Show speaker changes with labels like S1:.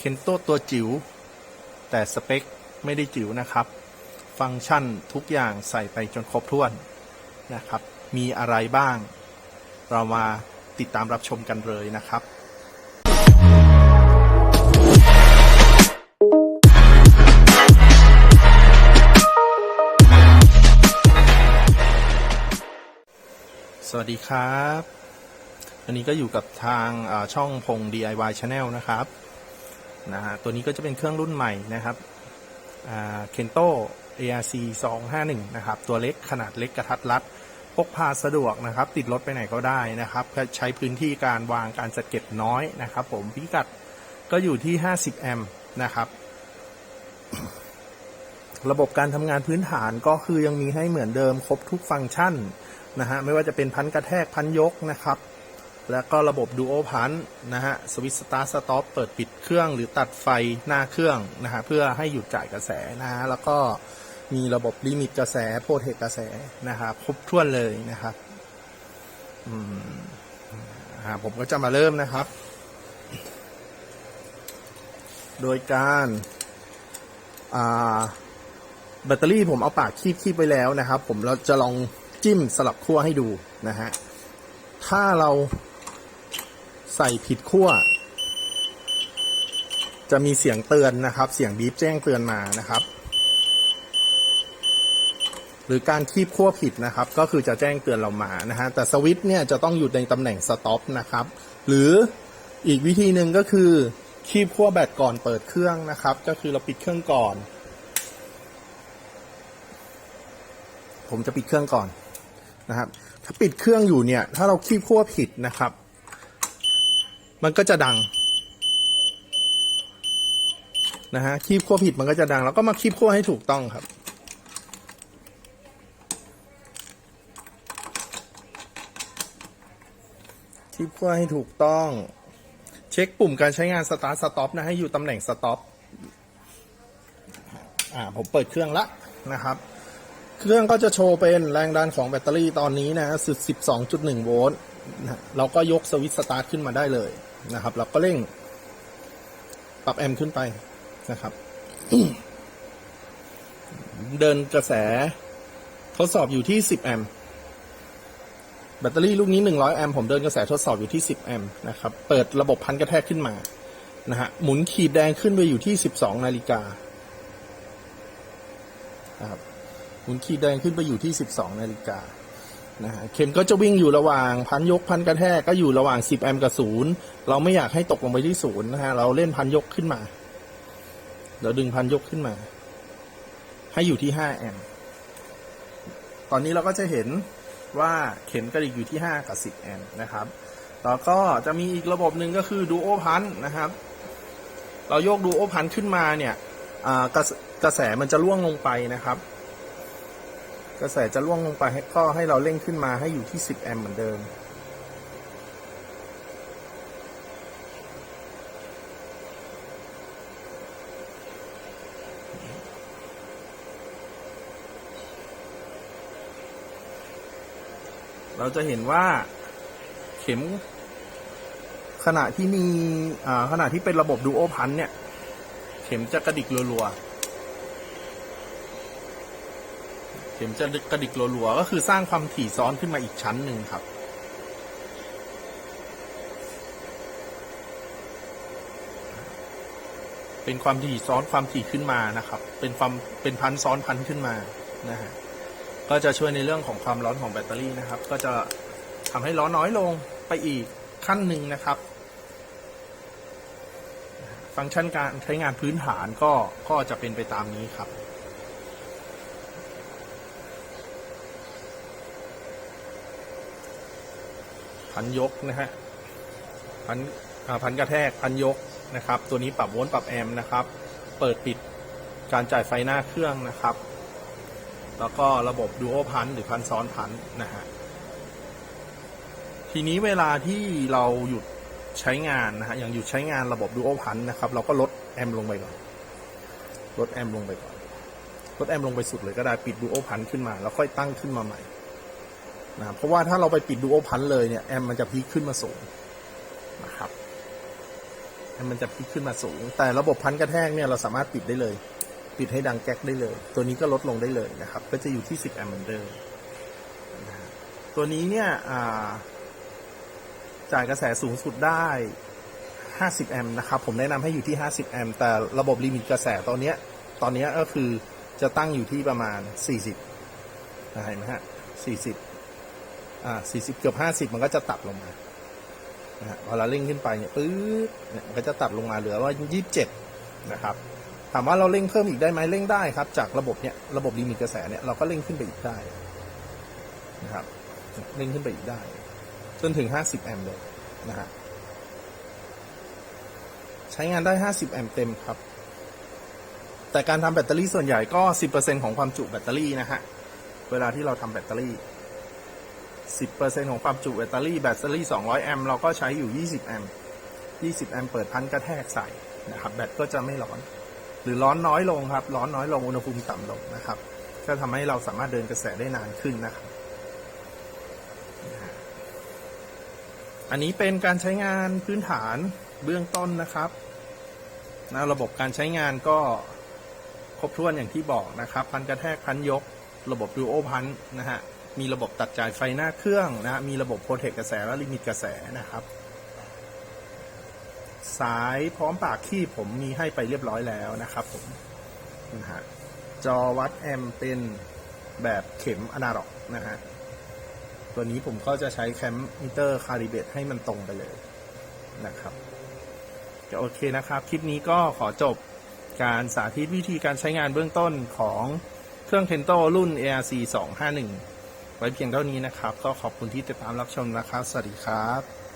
S1: เคนโตตัวจิ๋วแต่สเปคไม่ได้จิ๋วนะครับ ฟังก์ชันทุกอย่างใส่ไปจนครบถ้วนนะครับ มีอะไรบ้าง เรามาติดตามรับชมกันเลยนะครับสวัสดีครับอันนี้ก็อยู่กับทางช่องพง DIY Channel นะครับ นะฮะตัวนี้ก็จะเป็นเครื่องรุ่นใหม่นะครับเคนโต ARC 251นะครับตัวเล็กขนาดเล็กกระทัดรัดพกพาสะดวกนะครับ ติดรถไปไหนก็ได้นะครับใช้พื้นที่การวางการจัดเก็บน้อยนะครับ ผมพิกัดก็อยู่ที่ 50 แอมป์นะครับ ระบบการทำงานพื้นฐานก็คือยังมีให้เหมือนเดิมครบทุกฟังก์ชันนะฮะไม่ว่าจะเป็นพันกระแทกพันยกนะครับ แล้วก็ระบบดูโอพันนะฮะสวิตสตาร์สต็อปเปิดปิดเครื่องหรือตัดไฟหน้าเครื่องนะฮะเพื่อให้หยุดจ่ายกระแสนะฮะแล้วก็มีระบบลิมิตกระแสโพเทคกระแสนะครับครบถ้วนเลยนะครับอืมอ่าผมก็จะมาเริ่มนะครับ โดยการอ่าแบตเตอรี่ผมเอาปากคีบคีบไปแล้วนะครับ ผมเราจะลองจิ้มสลับขั้วให้ดูนะฮะถ้าเรา ใส่ผิดขั้ว จะมีเสียงเตือนนะครับ เสียงบีบแจ้งเตือนมานะครับ หรือการคีบขั้วผิดนะครับ ก็คือจะแจ้งเตือนเรามานะฮะแต่สวิตช์เนี่ยจะต้องอยู่ในตำแหน่งสต็อปนะครับ หรืออีกวิธีหนึ่งก็คือคีบขั้วแบตก่อนเปิดเครื่องนะครับ ก็คือเราปิดเครื่องก่อน ผมจะปิดเครื่องก่อนนะครับ ถ้าปิดเครื่องอยู่เนี่ย ถ้าเราคีบขั้วผิดนะครับ มันก็จะดังนะฮะคีบขั้วผิดมันก็จะดัง แล้วก็มาคีบขั้วให้ถูกต้องครับ คีบขั้วให้ถูกต้อง เช็คปุ่มการใช้งานสตาร์ทสต็อปนะให้อยู่ตำแหน่งสต็อปอ่าผมเปิดเครื่องละนะครับ เครื่องก็จะโชว์เป็นแรงดันของแบตเตอรี่ตอนนี้นะสุด12.1 โวลต์นะเราก็ยกสวิตช์สตาร์ทขึ้นมาได้เลย นะครับ เราก็เร่ง ปรับแอมป์ขึ้นไปนะครับ เดินกระแส ทดสอบอยู่ที่ 10 แอมป์แบตเตอรี่ลูกนี้ 100 แอมป์ผมเดินกระแสทดสอบอยู่ที่ 10 แอมป์นะครับ เปิดระบบพันกระแทกขึ้นมานะฮะหมุนขีดแดงขึ้นไปอยู่ที่ 12 นาฬิกานะครับหมุนขีดแดงขึ้นไปอยู่ที่ 12 นาฬิกา นะฮะเข็มก็จะวิ่งอยู่ระหว่างพันยกพันกระแทกก็อยู่ระหว่าง 10 แอมป์กับศูนย์เราไม่อยากให้ตกลงไปที่ศูนย์นะฮะเราเล่นพันยกขึ้นมา เราดึงพันยกขึ้นมา ให้อยู่ที่ 5 แอมป์ตอนนี้เราก็จะเห็นว่าเข็มกระดิกอยู่ที่ 5 กับ 10 แอมป์นะครับแล้วก็จะมีอีกระบบหนึ่งก็คือดูโอพันนะครับ เราโยกดูโอพันขึ้นมาเนี่ยกระกระแสมันจะล่วงลงไปนะครับ กระแสจะล่วงลงไปให้ก็ให้เราเร่งขึ้นมาให้อยู่ที่ 10 แอมป์เหมือนเดิม เราจะเห็นว่าเข็ม ขณะที่มีขณะที่เป็นระบบดูโอพันเนี่ย เข็มจะกระดิกรัวๆ เข็มจะกระดิกรัวๆก็คือสร้างความถี่ซ้อนขึ้นมาอีกชั้นหนึ่งครับ เป็นความถี่ซ้อนความถี่ขึ้นมานะครับ เป็นความเป็นพันซ้อนพันขึ้นมานะฮะก็จะช่วยในเรื่องของความร้อนของแบตเตอรี่นะครับ ก็จะทำให้ร้อนน้อยลงไปอีกขั้นหนึ่งนะครับ ฟังก์ชันการใช้งานพื้นฐานก็ก็จะเป็นไปตามนี้ครับ พันยกนะฮะพันอาพันกระแทกพันยกนะครับ ตัวนี้ปรับโวลต์ปรับแอมป์นะครับ เปิดปิดการจ่ายไฟหน้าเครื่องนะครับ แล้วก็ระบบดูโอพันหรือพันซ้อนพันนะฮะทีนี้เวลาที่เราหยุดใช้งานนะฮะอย่างหยุดใช้งานระบบดูโอพันนะครับ เราก็ลดแอมป์ลงไปก่อนลดแอมป์ลงไปก่อนลดแอมป์ลงไปสุดเลยก็ได้ปิดดูโอพันขึ้นมา แล้วค่อยตั้งขึ้นมาใหม่ นะเพราะว่าถ้าเราไปปิดดูโอพันเลยเนี่ยแอมมันจะพีคขึ้นมาสูงนะครับแอมมันจะพลิกขึ้นมาสูง แต่ระบบพันกระแทกเนี่ยเราสามารถปิดได้เลย ปิดให้ดังแก๊กได้เลย ตัวนี้ก็ลดลงได้เลยนะครับ ก็จะอยู่ที่ 10 แอมป์เหมือนเดิมตัวนี้เนี่ยจ่ายกระแสสูงสุดได้ 50 แอมป์นะครับ ผมแนะนำให้อยู่ที่ 50 แอมป์แต่ระบบลิมิตกระแสตอนนี้ตอนนี้ก็คือจะตั้งอยู่ที่ประมาณ 40เห็นไหมฮะ40 อ่า40เกือบ50มันก็จะตัดลงมานะฮะพอเราเร่งขึ้นไปเนี่ยปึ๊บเนี่ยมันก็จะตัดลงมาเหลือว่า27นะครับ ถามว่าเราเร่งเพิ่มอีกได้ไหมเร่งได้ครับ จากระบบเนี่ยระบบลิมิตกระแสเนี่ยเราก็เร่งขึ้นไปอีกได้นะครับเร่งขึ้นไปอีกได้ จนถึง 50 แอมป์เลยนะฮะใช้งานได้ 50 แอมป์เต็มครับ แต่การทำแบตเตอรี่ส่วนใหญ่ก็ 10%ของความจุแบตเตอรี่นะฮะ เวลาที่เราทำแบตเตอรี่ 10%ของความจุแบตเตอรี่แบตเตอรี่ 200 แอมป์เราก็ใช้อยู่ 20 แอมป์ 20 แอมป์เปิดพันกระแทกใส่นะครับแบตก็จะไม่ร้อน หรือร้อนน้อยลงครับ ร้อนน้อยลงอุณหภูมิต่ำลงนะครับ ก็ทำให้เราสามารถเดินกระแสได้นานขึ้นนะครับอันนี้เป็นการใช้งานพื้นฐานเบื้องต้นนะครับนะระบบการใช้งานก็ครบถ้วนอย่างที่บอกนะครับ พันกระแทกพันยก ระบบดูโอพันนะฮะ มีระบบตัดจ่ายไฟหน้าเครื่องนะ มีระบบโปรเทคกระแสและลิมิตกระแสนะครับ สายพร้อมปากขี้ผมมีให้ไปเรียบร้อยแล้วนะครับผมนะฮะจอวัดแอมป์เป็นแบบเข็มอนาล็อกนะฮะ ตัวนี้ผมก็จะใช้แคมมิเตอร์คาลิเบตให้มันตรงไปเลยนะครับก็โอเคนะครับ คลิปนี้ก็ขอจบการสาธิตวิธีการใช้งานเบื้องต้นของเครื่อง Tento รุ่น ARC 251 ไว้เพียงเท่านี้นะครับ ก็ขอบคุณที่ติดตามรับชมนะครับ สวัสดีครับ